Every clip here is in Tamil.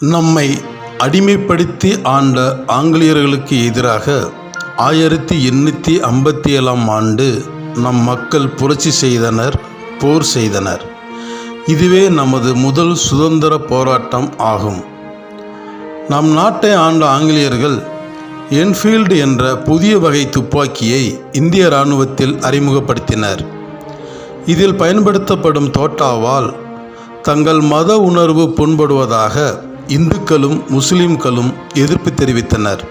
நம்மை அடிமைப்படுத்தி ஆண்ட ஆங்கிலேயர்களுக்கு எதிராக ஆயிரத்தி எண்ணூற்றி ஐம்பத்தி ஏழாம் ஆண்டு நம் மக்கள் புரட்சி செய்தனர் போர் செய்தனர். இதுவே நமது முதல் சுதந்திர போராட்டம் ஆகும். நம் நாட்டை ஆண்ட ஆங்கிலேயர்கள் என்ஃபீல்டு என்ற புதிய வகை துப்பாக்கியை இந்திய இராணுவத்தில் அறிமுகப்படுத்தினர். இதில் பயன்படுத்தப்படும் தோட்டாவால் தங்கள் மத உணர்வு புண்படுவதாக இந்துக்களும் முஸ்லிம்களும் எதிர்ப்பு தெரிவித்தனர்.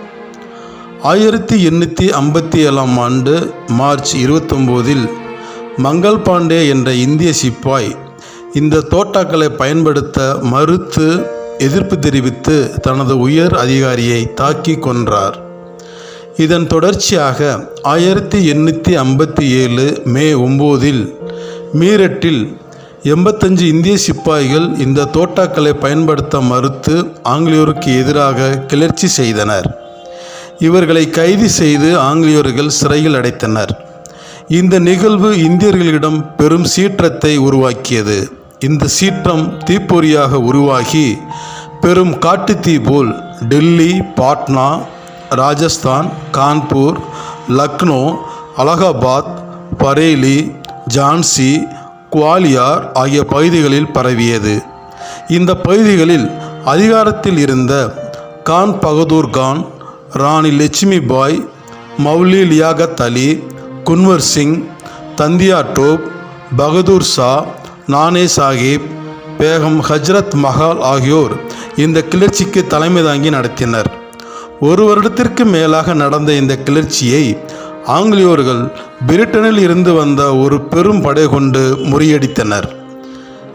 ஆயிரத்தி எண்ணூற்றி ஐம்பத்தி ஏழாம் ஆண்டு மார்ச் இருபத்தொம்போதில் மங்கள் பாண்டே என்ற இந்திய சிப்பாய் இந்த தோட்டாக்களை பயன்படுத்த மறுத்து எதிர்ப்பு தெரிவித்து தனது உயர் அதிகாரியை தாக்கி கொன்றார். இதன் தொடர்ச்சியாக ஆயிரத்தி எண்ணூற்றி ஐம்பத்தி ஏழு மே ஒம்போதில் மீரட்டில் எண்பத்தஞ்சு இந்திய சிப்பாய்கள் இந்த தோட்டாக்களை பயன்படுத்த மறுத்து ஆங்கிலேயருக்கு எதிராக கிளர்ச்சி செய்தனர். இவர்களை கைது செய்து ஆங்கிலேயர்கள் சிறையில் அடைத்தனர். இந்த நிகழ்வு இந்தியர்களிடம் பெரும் சீற்றத்தை உருவாக்கியது. இந்த சீற்றம் தீப்பொறியாக உருவாகி பெரும் காட்டுத்தீ போல் டெல்லி பாட்னா ராஜஸ்தான் கான்பூர் லக்னோ அலகாபாத் பரேலி ஜான்சி குவாலியார் ஆகிய பகுதிகளில் பரவியது. இந்த பகுதிகளில் அதிகாரத்தில் இருந்த கான் பகதூர் கான் ராணி லட்சுமி பாய் மௌலி லியாகத் அலி குன்வர் சிங் தந்தியா டோப் பகதூர் ஷா நானே சாஹிப் பேகம் ஹஜ்ரத் மஹால் ஆகியோர் இந்த கிளர்ச்சிக்கு தலைமை தாங்கி நடத்தினர். ஒரு வருடத்திற்கு மேலாக நடந்த இந்த கிளர்ச்சியை ஆங்கிலேயோர்கள் பிரிட்டனில் இருந்து வந்த ஒரு பெரும் படை கொண்டு முறியடித்தனர்.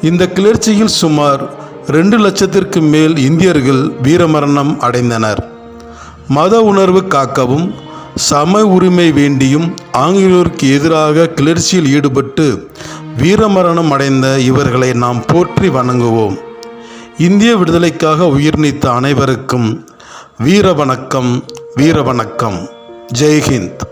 இந்த கிளர்ச்சியில் சுமார் ரெண்டு லட்சத்திற்கு மேல் இந்தியர்கள் வீரமரணம் அடைந்தனர். மத உணர்வு காக்கவும் சம உரிமை வேண்டியும் ஆங்கிலேயருக்கு எதிராக கிளர்ச்சியில் ஈடுபட்டு வீரமரணம் அடைந்த இவர்களை நாம் போற்றி வணங்குவோம். இந்திய விடுதலைக்காக உயிர் நீத்த அனைவருக்கும் வீர வணக்கம் வீர வணக்கம் ஜெய்ஹிந்த்